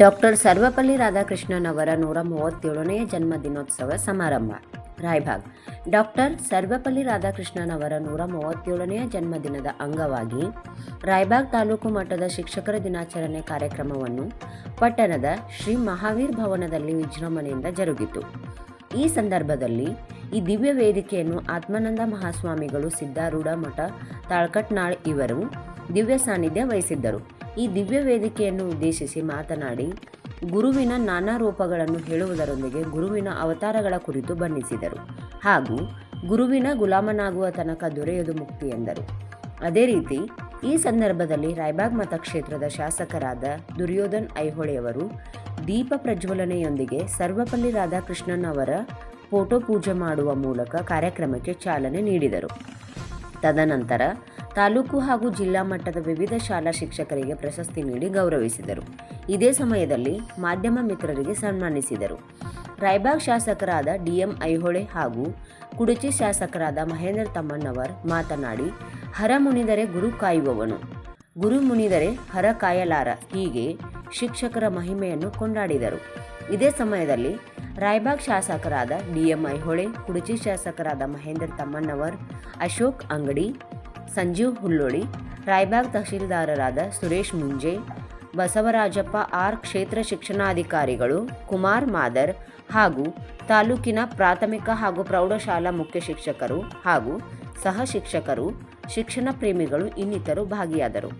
Doctor Sarvepalli Radhakrishnan ಅವರ ನೂರ ಮೂವತ್ತೇಳನೆಯ ಜನ್ಮ ದಿನೋತ್ಸವ ಸಮಾರಂಭ. ರಾಯಭಾಗ್ ಡಾಕ್ಟರ್ ಸರ್ವಪಲ್ಲಿ ರಾಧಾಕೃಷ್ಣನ್ ಅವರ ನೂರ ಮೂವತ್ತೇಳನೆಯ ಜನ್ಮದಿನದ ಅಂಗವಾಗಿ ರಾಯಬಾಗ್ ತಾಲೂಕು ಮಟ್ಟದ ಶಿಕ್ಷಕರ ದಿನಾಚರಣೆ ಕಾರ್ಯಕ್ರಮವನ್ನು ಪಟ್ಟಣದ ಶ್ರೀ ಮಹಾವೀರ್ ಭವನದಲ್ಲಿ ವಿಜೃಂಭಣೆಯಿಂದ ಜರುಗಿತು. ಈ ಸಂದರ್ಭದಲ್ಲಿ ಈ ದಿವ್ಯ ವೇದಿಕೆಯನ್ನು ಆತ್ಮಾನಂದ ಮಹಾಸ್ವಾಮಿಗಳು ಸಿದ್ಧಾರೂಢ ಮಠ ತಾಳ್ಕಟ್ನಾಳ್ ಇವರು ದಿವ್ಯ ಸಾನ್ನಿಧ್ಯ ವಹಿಸಿದ್ದರು. ಈ ದಿವ್ಯ ವೇದಿಕೆಯನ್ನು ಉದ್ದೇಶಿಸಿ ಮಾತನಾಡಿ, ಗುರುವಿನ ನಾನಾ ರೂಪಗಳನ್ನು ಹೇಳುವುದರೊಂದಿಗೆ ಗುರುವಿನ ಅವತಾರಗಳ ಕುರಿತು ಬಣ್ಣಿಸಿದರು. ಹಾಗೂ ಗುರುವಿನ ಗುಲಾಮನಾಗುವ ತನಕ ದೊರೆಯದು ಮುಕ್ತಿ ಎಂದರು. ಅದೇ ರೀತಿ, ಈ ಸಂದರ್ಭದಲ್ಲಿ ರಾಯಬಾಗ್ ಮತಕ್ಷೇತ್ರದ ಶಾಸಕರಾದ ದುರ್ಯೋಧನ್ ಐಹೊಳೆಯವರು ದೀಪ ಪ್ರಜ್ವಲನೆಯೊಂದಿಗೆ ಸರ್ವಪಲ್ಲಿ ರಾಧಾಕೃಷ್ಣನ್ ಅವರ ಫೋಟೋ ಪೂಜೆ ಮಾಡುವ ಮೂಲಕ ಕಾರ್ಯಕ್ರಮಕ್ಕೆ ಚಾಲನೆ ನೀಡಿದರು. ತದನಂತರ ತಾಲೂಕು ಹಾಗೂ ಜಿಲ್ಲಾ ಮಟ್ಟದ ವಿವಿಧ ಶಾಲಾ ಶಿಕ್ಷಕರಿಗೆ ಪ್ರಶಸ್ತಿ ನೀಡಿ ಗೌರವಿಸಿದರು. ಇದೇ ಸಮಯದಲ್ಲಿ ಮಾಧ್ಯಮ ಮಿತ್ರರಿಗೆ ಸನ್ಮಾನಿಸಿದರು. ರಾಯಬಾಗ್ ಶಾಸಕರಾದ ಡಿಎಂ ಐಹೊಳೆ ಹಾಗೂ ಕುಡಚಿ ಶಾಸಕರಾದ ಮಹೇಂದ್ರ ತಮ್ಮಣ್ಣವರ್ ಮಾತನಾಡಿ, ಹರ ಮುನಿದರೆ ಗುರು ಕಾಯುವವನು. ಗುರು ಮುನಿದರೆ ಹರ ಕಾಯಲಾರ. ಹೀಗೆ ಶಿಕ್ಷಕರ ಮಹಿಮೆಯನ್ನು ಕೊಂಡಾಡಿದರು. ಇದೇ ಸಮಯದಲ್ಲಿ ರಾಯಬಾಗ್ ಶಾಸಕರಾದ ಡಿಎಂ ಐಹೊಳೆ, ಕುಡಚಿ ಶಾಸಕರಾದ ಮಹೇಂದ್ರ ತಮ್ಮಣ್ಣವರ್, ಅಶೋಕ್ ಅಂಗಡಿ ಸಂಜೀವ್ ಹುಲ್ಲೋಳಿ, ರಾಯಬಾಗ್ ತಹಶೀಲ್ದಾರರಾದ ಸುರೇಶ್ ಮುಂಜೆ, ಬಸವರಾಜಪ್ಪ ಆರ್ ಕ್ಷೇತ್ರ ಶಿಕ್ಷಣಾಧಿಕಾರಿಗಳು ಕುಮಾರ್ ಮಾದರ್ ಹಾಗೂ ತಾಲೂಕಿನ ಪ್ರಾಥಮಿಕ ಹಾಗೂ ಪ್ರೌಢಶಾಲಾ ಮುಖ್ಯ ಶಿಕ್ಷಕರು ಹಾಗೂ ಸಹ ಶಿಕ್ಷಕರು, ಶಿಕ್ಷಣ ಪ್ರೇಮಿಗಳು ಇನ್ನಿತರು ಭಾಗಿಯಾದರು.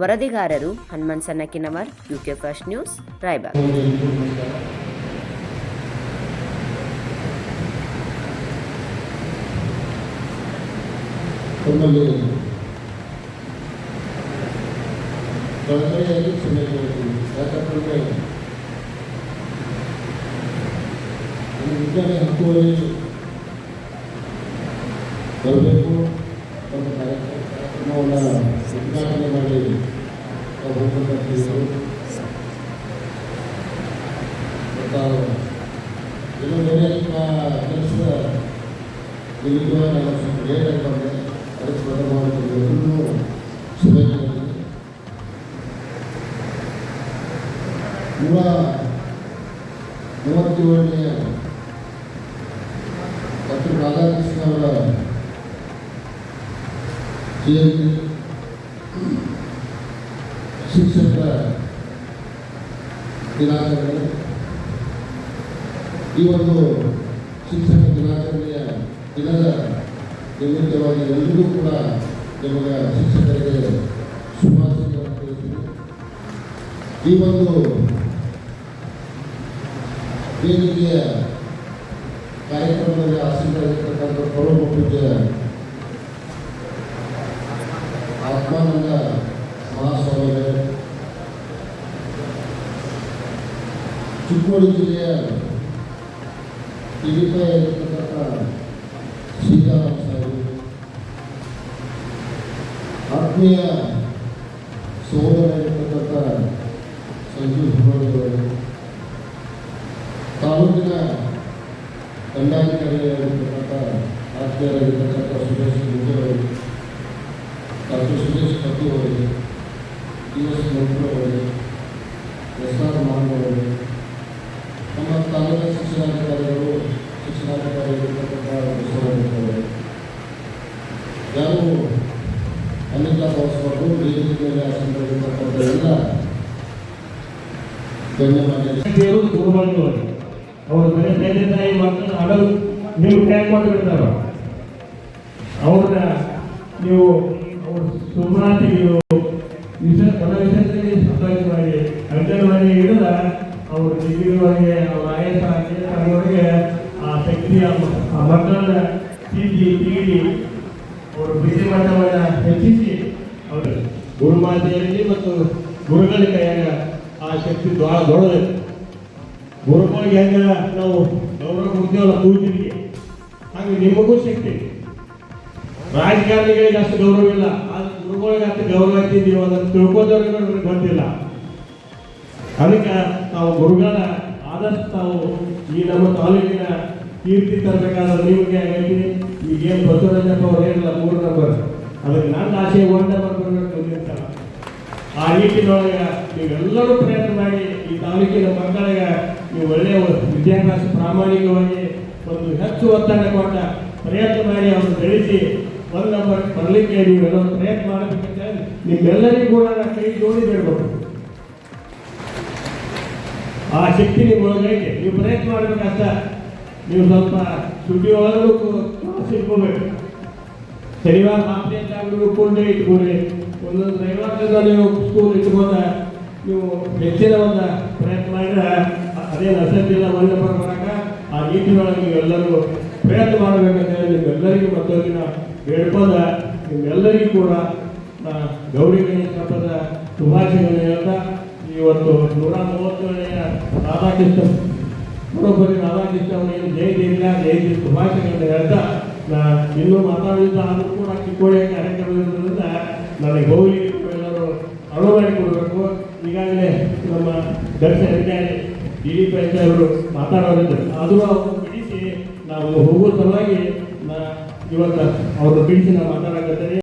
ವರದಿಗಾರರು Hanuman Sannakinavar UK first news, Raybag. ಕಳಕಳಿಯಾಗಿ ಕ್ಷಮೆ ಕೇಳ್ತೀನಿ ಯಾಕಂತಂದರೆ ಈ ಮುಂಜಾನೆ ಹತ್ತುವರೆ ಬರಬೇಕು ಒಂದು ಕಾರ್ಯಕ್ರಮ ಕಾರ್ಯಕ್ರಮವನ್ನು ಉದ್ಘಾಟನೆ ಮಾಡಿ ಹೋಗ್ಬೇಕಂತಿದ್ರು ಮತ್ತು ಇನ್ನೂ ಬೇರೆ ಕೆಲಸ ನಿಮಗೂ ನಾನು ಸ್ವಲ್ಪ ಲೇಟ್ ಆಗಿ ಬಂದೆ ಅದಕ್ಕೆ ಸ್ಪರ್ಧೆ ಮಾಡಿಕೊಂಡು ನೂರ ಮೂವತ್ತೇಳನೆಯ ಡಾಕ್ಟರ್ ರಾಧಾಕೃಷ್ಣ ಅವರ ಜಯಂತಿ ಶಿಕ್ಷಕರ ದಿನಾಚರಣೆ. ಈ ಒಂದು ಶಿಕ್ಷಕ ದಿನಾಚರಣೆಯ ದಿನದ ನಿಮಿತ್ತವಾಗಿ ಎಲ್ಲರಿಗೂ ಕೂಡ ನಿಮಗೆ ಶಿಕ್ಷಕರಿಗೆ ಶುಭಾಶಯಗಳನ್ನು ತಿಳಿಸ್ತೀನಿ. ಈ ಒಂದು ವೇದಿಕೆಯ ಕಾರ್ಯಕ್ರಮದಲ್ಲಿ ಆಸೀನರಾಗಿರ್ತಕ್ಕಂಥ ಪರಮ ಪೂಜ್ಯ ಆತ್ಮಾನಂದ ಮಹಾಸ್ವಾಮಿಗಳು, ಚಿಕ್ಕೋಡಿ ಜಿಲ್ಲೆಯ ಇರಿಪಾಗಿರ್ತಕ್ಕಂಥ ಸೀತಾರಾಮ ಸಾಹೇಬರು, ಆತ್ಮೀಯ ಸೋದರರಾಗಿರ್ತಕ್ಕಂಥ ಸಂಜೀವ್ ಹುಬ್ಬಳ್ಳಿಯವರು ತಾಲೂಕಿನ ದಂಡಾಧಿಕಾರಿಯಾಗಿರ್ತಕ್ಕಂಥ ಆತ್ಮೀಯರಾಗಿರ್ತಕ್ಕಂಥ ಸುರೇಶ್ ಮುದ್ದರವರು ಡಾಕ್ಟರ್ ಸುರೇಶ್ ಕತ್ತಿ ಅವರಿಗೆ ಡಿ ಎಸ್ ಅವರಿಗೆ ಎಸ್ ಆರ್ ಮಾನವರಿಗೆ ನಮ್ಮ ತಾಲೂಕಿನ ಶಿಕ್ಷಣಾಧಿಕಾರಿಗಳು, ಶಿಕ್ಷಣಾಧಿಕಾರಿಯಾಗಿರ್ತಕ್ಕಂಥ ಬಸವರಾಜರು ಯಾರು ಅನಿತಾ ಭಾವಿಸ್ಕೊಂಡು ವೇದಿಕೆ ಮೇಲೆ ಆಸೀನರಾಗಿರ್ತಕ್ಕಂಥ ಎಲ್ಲ ಗಣ್ಯಮಾನ್ಯ ಅವ್ರ ಮನೆ ತಂದೆ ತಾಯಿ ಮಕ್ಕಳು ಹಡಲು ನೀವು ಟ್ಯಾಗ್ ಮಾಡಿಬಿಡ್ತಾರ ಅವ್ರನ್ನ ನೀವು ಅವ್ರ ನೀವು ವಿಸ ಪದ ವಿಷಯದಲ್ಲಿ ಮಾಡಿ ಅಂಗನವಾಡಿ ಹಿಡಿದ ಅವ್ರ ಡಿಗ್ರಿವರೆಗೆ ಅವ್ರ ಐ ಅವರಿಗೆ ಆ ಶಕ್ತಿಯ ಆ ಮಕ್ಕಳನ್ನ ತೀಡಿ ತೀಡಿ ಅವರು ಬಿಸಿ ಮಟ್ಟವನ್ನು ಹೆಚ್ಚಿಸಿ ಅವರು ಗುರುಮಾತೆಯಲ್ಲಿ ಮತ್ತು ಗುರುಗಳ ಕೈಯಾಗ ಆ ಶಕ್ತಿ ಭಾಳ ದೊಡ್ಡದೈತೆ ಗುರುಗಳಿಗೆ ಹೆಂಗ ನಾವು ಗೌರವ ಕೊಡ್ತೀವಲ್ಲ ಪೂಜೆಗೆ ಹಾಗೆ ನಿಮಗೂ ಶಕ್ತಿ. ರಾಜಕಾರಣಿಗಳಿಗೆ ಅಷ್ಟು ಗೌರವ ಇಲ್ಲ, ಆದ್ರೆ ಗುರುಗಳಿಗೆ ಅಷ್ಟು ಗೌರವ ಐತಿ ನೀವು ಅದನ್ನು ತಿಳ್ಕೋದವ್ರಿಗೆ ನಮಗೆ ಗೊತ್ತಿಲ್ಲ. ಅದಕ್ಕೆ ನಾವು ಗುರುಗಳ ಆದಷ್ಟು ನಾವು ಈ ನಮ್ಮ ತಾಲೂಕಿನ ಕೀರ್ತಿ ತರಬೇಕಾದ್ರೆ ನಿಮಗೆ ಹೇಳ್ತೀನಿ ಈಗೇನು ಬಸವರಾಜಪ್ಪ ಅವ್ರು ಹೇಳಿಲ್ಲ, ಮೂರು ನಂಬರ್. ಅದಕ್ಕೆ ನನ್ನ ಆಸೆ ಒಂದೇ ಬರ್ಬೇಕು ಮುಂದಿನ ಸಲ ಆ ರೀತಿಯೊಳಗೆ ನೀವೆಲ್ಲರೂ ಪ್ರಯತ್ನ ಮಾಡಿ ಈ ತಾಲೂಕಿನ ಮಕ್ಕಳಿಗೆ ನೀವು ಒಳ್ಳೆಯ ವಿದ್ಯಾಭ್ಯಾಸ ಪ್ರಾಮಾಣಿಕವಾಗಿ ಒಂದು ಹೆಚ್ಚು ಒತ್ತಡ ಕೊಟ್ಟ ಪ್ರಯತ್ನ ಮಾಡಿ ಅವರು ಬೆಳೆಸಿ, ಒಂದು ನಂಬರ್ ಬರಲಿಕ್ಕೆ ನೀವೆಲ್ಲ ಪ್ರಯತ್ನ ಮಾಡಬೇಕಂತ ನಿಮ್ಮೆಲ್ಲರಿಗೂ ಕೂಡ ನಾನು ಕೈ ಜೋಡಿ ಬೇಡಬಹುದು ಆ ಶಕ್ತಿ ನಿಮ್ಮ ಒಳಗೈತೆ. ನೀವು ಪ್ರಯತ್ನ ಮಾಡಬೇಕಂತ ನೀವು ಸ್ವಲ್ಪ ಸುದ್ದಿ ಒಳಗೂ ಸಿಕ್ಕೋಬೇಕು ಶನಿವಾರ ಮಾತ್ರ ಡೇ ನೀವು ಫುಲ್ ಡೇ ಇಟ್ಕೊರಿ ಒಂದೊಂದು ರವಿವಾರ ದಿನ ನೀವು ಸ್ಕೂಲ್ ಇಟ್ಕೊಂಡ ನೀವು ಹೆಚ್ಚಿನ ಒಂದು ಪ್ರಯತ್ನ ಮಾಡಿದ್ರೆ ಅದೇ ನಸದಿಲ್ಲ ಒಂದು ಬರಕ ಆ ರೀತಿಯೊಳಗೆ ನೀವೆಲ್ಲರೂ ಪ್ರಯತ್ನ ಮಾಡಬೇಕಂತ ಹೇಳಿ ನಿಮ್ಮೆಲ್ಲರಿಗೂ ಮತ್ತೊಂದಿನ ಬೇಡ್ಕೊಂಡ ನಿಮ್ಮೆಲ್ಲರಿಗೂ ಕೂಡ ಗೌರಿ ಗಣೇಶ ಹಬ್ಬದ ಶುಭಾಶಯಗಳನ್ನು ಹೇಳ್ತಾ ಇವತ್ತು ನೂರ ಮೂವತ್ತೇಳನೆಯ ರಾಧಾಕೃಷ್ಣ ಬರೋಬ್ಬರಿ ರಾಧಾಕೃಷ್ಣ ಅವರಿಗೆ ಜಯಂತಿ ಇಲ್ಲ ಜಯಂತಿ ಶುಭಾಶಯಗಳನ್ನು ಹೇಳ್ತಾ ಇನ್ನೂ ಮಾತಾಡಿದ ಆದರೂ ಕೂಡ ಚಿಕ್ಕೋಳಿಯ ಕಾರ್ಯಕ್ರಮ ಇರೋದ್ರಿಂದ ನನಗೆ ಗೌರಿ ಎಲ್ಲರೂ ಅನುವು ಮಾಡಿಕೊಡ್ಬೇಕು ಈಗಾಗಲೇ ನಮ್ಮ ದರ್ಶನ ಅಧಿಕಾರಿ ಡಿ ಡಿ ಪಿ ಅವರು ಮಾತಾಡೋದಿದ್ದರು ಆದರೂ ಅವರು ಬಿಡಿಸಿ ನಾವು ಹೋಗುವ ಸಲುವಾಗಿ ಇವತ್ತು ಅವರು ಬಿಡಿಸಿ ನಾವು ಮಾತಾಡಕತ್ತೀನಿ